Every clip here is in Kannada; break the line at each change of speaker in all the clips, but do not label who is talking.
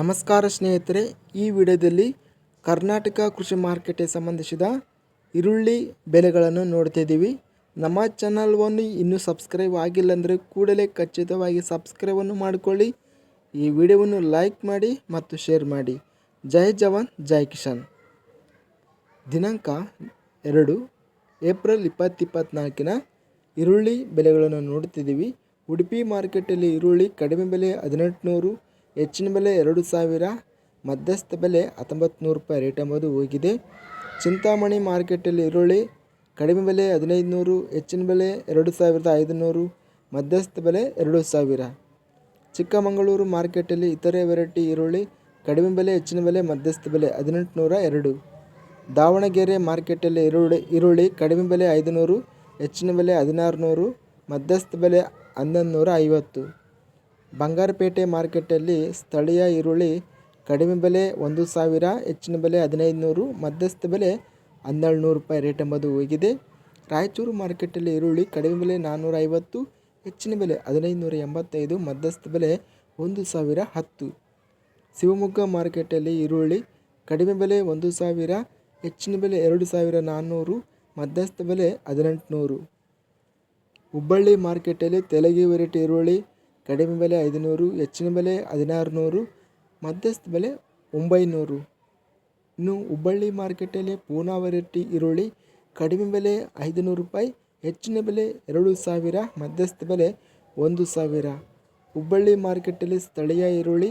ನಮಸ್ಕಾರ ಸ್ನೇಹಿತರೆ, ಈ ವಿಡಿಯೋದಲ್ಲಿ ಕರ್ನಾಟಕ ಕೃಷಿ ಮಾರ್ಕೆಟ್ಗೆ ಸಂಬಂಧಿಸಿದ ಈರುಳ್ಳಿ ಬೆಲೆಗಳನ್ನು ನೋಡ್ತಿದ್ದೀವಿ ನಮ್ಮ ಚಾನಲ್ವನ್ನು ಇನ್ನೂ ಸಬ್ಸ್ಕ್ರೈಬ್ ಆಗಿಲ್ಲ ಅಂದರೆ ಕೂಡಲೇ ಖಚಿತವಾಗಿ ಸಬ್ಸ್ಕ್ರೈಬನ್ನು ಮಾಡಿಕೊಳ್ಳಿ. ಈ ವಿಡಿಯೋವನ್ನು ಲೈಕ್ ಮಾಡಿ ಮತ್ತು ಶೇರ್ ಮಾಡಿ. ಜೈ ಜವಾನ್, ಜೈ ಕಿಶನ್ ದಿನಾಂಕ ಎರಡು, ಏಪ್ರಿಲ್ ಇಪ್ಪತ್ತಿಪ್ಪತ್ನಾಲ್ಕಿನ ಈರುಳ್ಳಿ ಬೆಲೆಗಳನ್ನು ನೋಡುತ್ತಿದ್ದೀವಿ ಉಡುಪಿ ಮಾರ್ಕೆಟಲ್ಲಿ ಈರುಳ್ಳಿ ಕಡಿಮೆ ಬೆಲೆ ಹದಿನೆಂಟುನೂರು ಹೆಚ್ಚಿನ ಬೆಲೆ ಎರಡು ಸಾವಿರ, ಮಧ್ಯಸ್ಥ ಬೆಲೆ ಹತ್ತೊಂಬತ್ತು ನೂರು ರೂಪಾಯಿ ರೇಟ್ ಎಂಬುದು ಹೋಗಿದೆ. ಚಿಂತಾಮಣಿ ಮಾರ್ಕೆಟಲ್ಲಿ ಈರುಳ್ಳಿ ಕಡಿಮೆ ಬೆಲೆ ಹದಿನೈದು ನೂರು ಹೆಚ್ಚಿನ ಬೆಲೆ ಎರಡು ಸಾವಿರದ ಐದುನೂರು, ಮಧ್ಯಸ್ಥ ಬೆಲೆ ಎರಡು ಸಾವಿರ. ಚಿಕ್ಕಮಗಳೂರು ಮಾರ್ಕೆಟಲ್ಲಿ ಇತರೆ ವೆರೈಟಿ ಈರುಳ್ಳಿ ಕಡಿಮೆ ಬೆಲೆ, ಹೆಚ್ಚಿನ ಬೆಲೆ, ಮಧ್ಯಸ್ಥ ಬೆಲೆ ಹದಿನೆಂಟು ನೂರ ಎರಡು. ದಾವಣಗೆರೆ ಮಾರ್ಕೆಟಲ್ಲಿ ಈರುಳ್ಳಿ ಈರುಳ್ಳಿ ಕಡಿಮೆ ಬೆಲೆ ಐದುನೂರು, ಹೆಚ್ಚಿನ ಬೆಲೆ ಹದಿನಾರು ನೂರು ಮಧ್ಯಸ್ಥ ಬೆಲೆ ಹನ್ನೊಂದು ನೂರ ಐವತ್ತು. ಬಂಗಾರಪೇಟೆ ಮಾರ್ಕೆಟಲ್ಲಿ ಸ್ಥಳೀಯ ಈರುಳ್ಳಿ ಕಡಿಮೆ ಬೆಲೆ ಒಂದು ಸಾವಿರ, ಹೆಚ್ಚಿನ ಬೆಲೆ ಹದಿನೈದು ನೂರು ಮಧ್ಯಸ್ಥ ಬೆಲೆ ಹನ್ನೆರಡು ನೂರು ರೂಪಾಯಿ ರೇಟ್ ಎಂಬುದು ಹೋಗಿದೆ. ರಾಯಚೂರು ಮಾರ್ಕೆಟಲ್ಲಿ ಈರುಳ್ಳಿ ಕಡಿಮೆ ಬೆಲೆ ನಾನ್ನೂರ ಐವತ್ತು ಹೆಚ್ಚಿನ ಬೆಲೆ ಹದಿನೈದು ನೂರ ಎಂಬತ್ತೈದು, ಮಧ್ಯಸ್ಥ ಬೆಲೆ ಒಂದು ಸಾವಿರ ಹತ್ತು. ಶಿವಮೊಗ್ಗ ಮಾರ್ಕೆಟಲ್ಲಿ ಈರುಳ್ಳಿ ಕಡಿಮೆ ಬೆಲೆ ಒಂದು ಸಾವಿರ, ಹೆಚ್ಚಿನ ಬೆಲೆ ಎರಡು ಸಾವಿರ ನಾನ್ನೂರು ಮಧ್ಯಸ್ಥ ಬೆಲೆ ಹದಿನೆಂಟುನೂರು. ಹುಬ್ಬಳ್ಳಿ ಮಾರ್ಕೆಟಲ್ಲಿ ತೆಲಗಿ ವೆರೈಟಿ ಈರುಳ್ಳಿ ಕಡಿಮೆ ಬೆಲೆ ಐದುನೂರು, ಹೆಚ್ಚಿನ ಬೆಲೆ ಹದಿನಾರು ನೂರು ಮಧ್ಯಸ್ಥ ಬೆಲೆ ಒಂಬೈನೂರು. ಇನ್ನು ಹುಬ್ಬಳ್ಳಿ ಮಾರ್ಕೆಟಲ್ಲಿ ಪೂನಾ ವೆರೈಟಿ ಈರುಳ್ಳಿ ಕಡಿಮೆ ಬೆಲೆ ಐದುನೂರು ರೂಪಾಯಿ, ಹೆಚ್ಚಿನ ಬೆಲೆ ಎರಡು ಸಾವಿರ, ಮಧ್ಯಸ್ಥ ಬೆಲೆ ಒಂದು ಸಾವಿರ. ಹುಬ್ಬಳ್ಳಿ ಮಾರ್ಕೆಟಲ್ಲಿ ಸ್ಥಳೀಯ ಈರುಳ್ಳಿ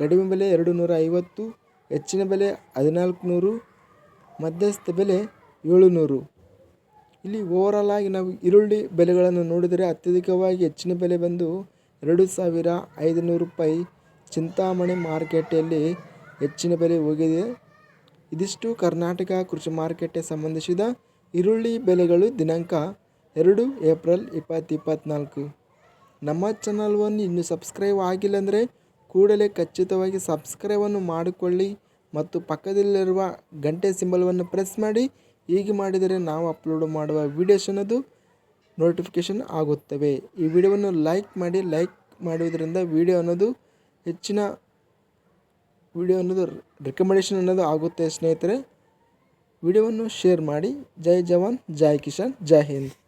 ಕಡಿಮೆ ಬೆಲೆ ಎರಡು ನೂರ ಐವತ್ತು, ಹೆಚ್ಚಿನ ಬೆಲೆ ಹದಿನಾಲ್ಕು ನೂರು ಮಧ್ಯಸ್ಥ ಬೆಲೆ ಏಳುನೂರು. ಇಲ್ಲಿ ಓವರಾಲ್ ಆಗಿ ನಾವು ಈರುಳ್ಳಿ ಬೆಲೆಗಳನ್ನು ನೋಡಿದರೆ ಅತ್ಯಧಿಕವಾಗಿ ಹೆಚ್ಚಿನ ಬೆಲೆ ಬಂದು ಎರಡು ಸಾವಿರ ಐದುನೂರು ರೂಪಾಯಿ ಚಿಂತಾಮಣಿ ಮಾರುಕಟ್ಟೆಯಲ್ಲಿ ಹೆಚ್ಚಿನ ಬೆಲೆ ಹೋಗಿದೆ. ಇದಿಷ್ಟು ಕರ್ನಾಟಕ ಕೃಷಿ ಮಾರುಕಟ್ಟೆ ಸಂಬಂಧಿಸಿದ ಈರುಳ್ಳಿ ಬೆಲೆಗಳು ದಿನಾಂಕ ಎರಡು ಏಪ್ರಿಲ್ ಇಪ್ಪತ್ತು ಇಪ್ಪತ್ತ್ನಾಲ್ಕು ನಮ್ಮ ಚಾನಲ್ವನ್ನು ಇನ್ನೂ ಸಬ್ಸ್ಕ್ರೈಬ್ ಆಗಿಲ್ಲ ಅಂದರೆ ಕೂಡಲೇ ಖಚಿತವಾಗಿ ಸಬ್ಸ್ಕ್ರೈಬನ್ನು ಮಾಡಿಕೊಳ್ಳಿ ಮತ್ತು ಪಕ್ಕದಲ್ಲಿರುವ ಗಂಟೆ ಸಿಂಬಲ್ವನ್ನು ಪ್ರೆಸ್ ಮಾಡಿ. ಹೀಗೆ ಮಾಡಿದರೆ ನಾವು ಅಪ್ಲೋಡ್ ಮಾಡುವ ವೀಡಿಯೋಸ್ ಅನ್ನೋದು ನೋಟಿಫಿಕೇಷನ್ ಆಗುತ್ತವೆ. ಈ ವಿಡಿಯೋವನ್ನು ಲೈಕ್ ಮಾಡಿ ಲೈಕ್ ಮಾಡುವುದರಿಂದ ವಿಡಿಯೋ ಅನ್ನೋದು ಹೆಚ್ಚಿನ ವಿಡಿಯೋ ಅನ್ನೋದು ರೆಕಮೆಂಡೇಷನ್ ಅನ್ನೋದು ಆಗುತ್ತೆ ಸ್ನೇಹಿತರೆ. ವಿಡಿಯೋವನ್ನು ಶೇರ್ ಮಾಡಿ. ಜೈ ಜವಾನ್, ಜೈ ಕಿಶನ್ ಜೈ ಹಿಂದ್.